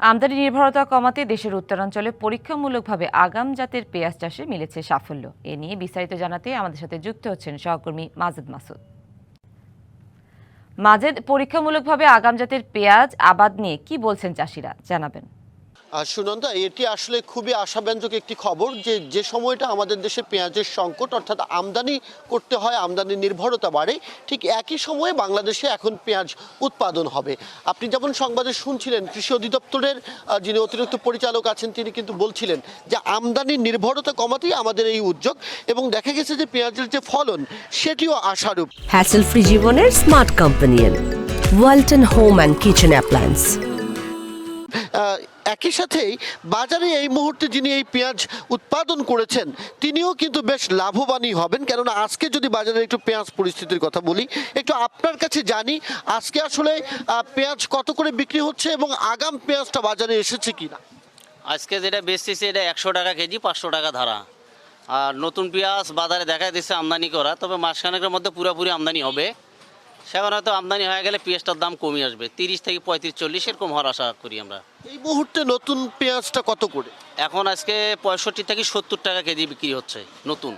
আমদানি নির্ভরতা কমাতে দেশের উত্তরাঞ্চলে পরীক্ষামূলকভাবে আগাম জাতের পেঁয়াজ চাষে মিলেছে সাফল্য। এ নিয়ে বিস্তারিত জানাতে আমাদের সাথে যুক্ত হচ্ছেন সহকর্মী মাজেদ মাসুদ। মাজেদ, পরীক্ষামূলকভাবে আগাম জাতের পেঁয়াজ আবাদ নিয়ে কি বলছেন চাষিরা? জানাবেন। সুনন্দা এটি আসলে খুবই আশাব্যঞ্জক একটি খবর যে যে সময়টা আমাদের দেশে পেঁয়াজের সংকট অর্থাৎ আমদানি করতে হয় আমদানি নির্ভরতা বাড়ে ঠিক একই সময়ে বাংলাদেশে এখন পেঁয়াজ উৎপাদন হবে। আপনি যেমন সংবাদে শুনছিলেন কৃষি অধিদপ্তরের যিনি অতিরিক্ত পরিচালক আছেন তিনি কিন্তু বলছিলেন যে আমদানি নির্ভরতা কমাতেই আমাদের এই উদ্যোগ এবং দেখা গেছে যে পেঁয়াজের যে ফলন সেটিও আশারূপ। হ্যাসেল ফ্রি জীবনের smart companion Walton home and kitchen appliance একই সাথেই বাজারে এই মুহূর্তে যিনি এই পেঁয়াজ উৎপাদন করেছেন, তিনিও কিন্তু বেশ লাভবানই হবেন। কেননা আজকে যদি বাজারে একটু পেঁয়াজ পরিস্থিতির কথা বলি, একটু আপনার কাছে জানি, আজকে আসলে পেঁয়াজ কত করে বিক্রি হচ্ছে এবং আগাম পেঁয়াজটা বাজারে এসেছে কিনা? আজকে যেটা বেচতেছে এটা একশো টাকা কেজি, পাঁচশো টাকা ধারা। আর নতুন পেঁয়াজ বাজারে দেখা দিচ্ছে আমদানি করা, তবে মাসখানেকের মধ্যে পুরোপুরি আমদানি হবে। সেখানে হয়তো আমদানি হয়ে গেলে পেঁয়াজটার দাম কমে আসবে। তিরিশ থেকে পঁয়ত্রিশ চল্লিশ এরকম হওয়ার আশা করি আমরা। এই মুহূর্তে নতুন পেঁয়াজটা কত করে? এখন আজকে পঁয়ষট্টি থেকে সত্তর টাকা কেজি বিক্রি হচ্ছে নতুন।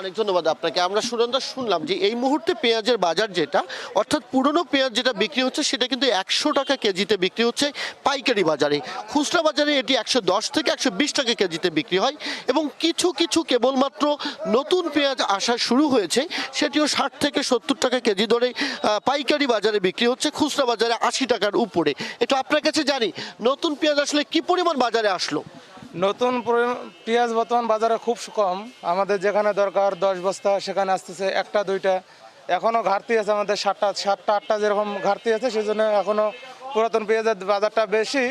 অনেক ধন্যবাদ আপনাকে। আমরা সুনন্দা শুনলাম যে এই মুহূর্তে পেঁয়াজের বাজার যেটা, অর্থাৎ পুরনো পেঁয়াজ যেটা বিক্রি হচ্ছে, সেটা কিন্তু একশো টাকা কেজিতে বিক্রি হচ্ছে পাইকারি বাজারে। খুচরা বাজারে এটি একশো দশ থেকে একশো বিশ টাকা কেজিতে বিক্রি হয় এবং কিছু কিছু কেবলমাত্র নতুন পেঁয়াজ আসা শুরু হয়েছে, সেটিও ষাট থেকে সত্তর টাকা কেজি ধরে পাইকারি বাজারে বিক্রি হচ্ছে, খুচরা বাজারে আশি টাকার উপরে। এটা আপনার কাছে জানি, নতুন পেঁয়াজ আসলে কি পরিমাণ বাজারে আসলো? নতুন পেঁয়াজ বর্তমান বাজারে খুব কম। আমাদের যেখানে দরকার দশ বস্তা, সেখানে আসতেছে একটা, দুইটা। এখনও ঘাটতি আছে আমাদের সাতটা সাতটা, আটটা যেরকম ঘাটতি আছে সেই জন্য এখনও পুরাতন পেঁয়াজের বাজারটা বেশি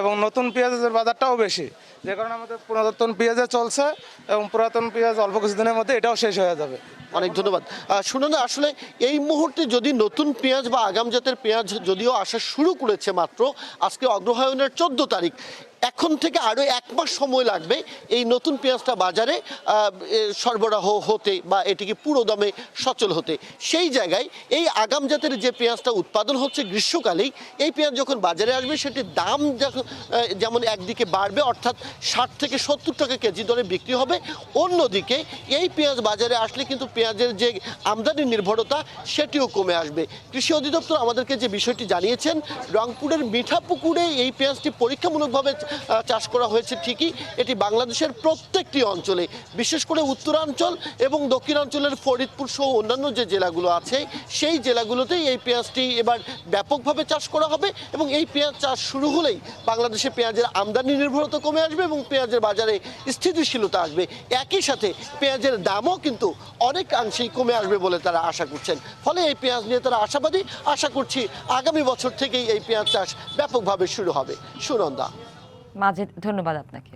এবং নতুন পেঁয়াজের বাজারটাও বেশি। যে কারণে আমাদের পুরাতন পেঁয়াজে চলছে এবং পুরাতন পেঁয়াজ অল্প কিছুদিনের মধ্যে এটাও শেষ হয়ে যাবে। অনেক ধন্যবাদ। শুনুন, আসলে এই মুহূর্তে যদি নতুন পেঁয়াজ বা আগাম জাতের পেঁয়াজ যদিও আসা শুরু করেছে মাত্র, আজকে অগ্রহায়ণের চোদ্দ তারিখ এখন থেকে আরও এক মাস সময় লাগবে এই নতুন পেঁয়াজটা বাজারে সরবরাহ হতে বা এটিকে পুরো দমে সচল হতে। সেই জায়গায় এই আগাম জাতের যে পেঁয়াজটা উৎপাদন হচ্ছে গ্রীষ্মকালেই, এই পেঁয়াজ যখন বাজারে আসবে সেটির দাম যেমন একদিকে বাড়বে, অর্থাৎ ষাট থেকে সত্তর টাকা কেজি দরে বিক্রি হবে। অন্যদিকে এই পেঁয়াজ বাজারে আসলে কিন্তু পেঁয়াজের যে আমদানি নির্ভরতা, সেটিও কমে আসবে। কৃষি অধিদপ্তর আমাদেরকে যে বিষয়টি জানিয়েছেন, রংপুরের মিঠাপুকুরে এই পেঁয়াজটি পরীক্ষামূলকভাবে চাষ করা হয়েছে ঠিকই। এটি বাংলাদেশের প্রত্যেকটি অঞ্চলে, বিশেষ করে উত্তরাঞ্চল এবং দক্ষিণাঞ্চলের ফরিদপুর সহ অন্যান্য যে জেলাগুলো আছে, সেই জেলাগুলোতেই এই পেঁয়াজটি এবার ব্যাপকভাবে চাষ করা হবে এবং এই পেঁয়াজ চাষ শুরু হলেই বাংলাদেশে পেঁয়াজের আমদানি নির্ভরতা কমে আসবে এবং পেঁয়াজের বাজারে স্থিতিশীলতা আসবে। একই সাথে পেঁয়াজের দামও কিন্তু অনেকাংশেই কমে আসবে বলে তারা আশা করছেন। ফলে এই পেঁয়াজ নিয়ে তারা আশাবাদী। আশা করছি আগামী বছর থেকেই এই পেঁয়াজ চাষ ব্যাপকভাবে শুরু হবে। সুনন্দা। মাজেদ ধন্যবাদ আপনাকে।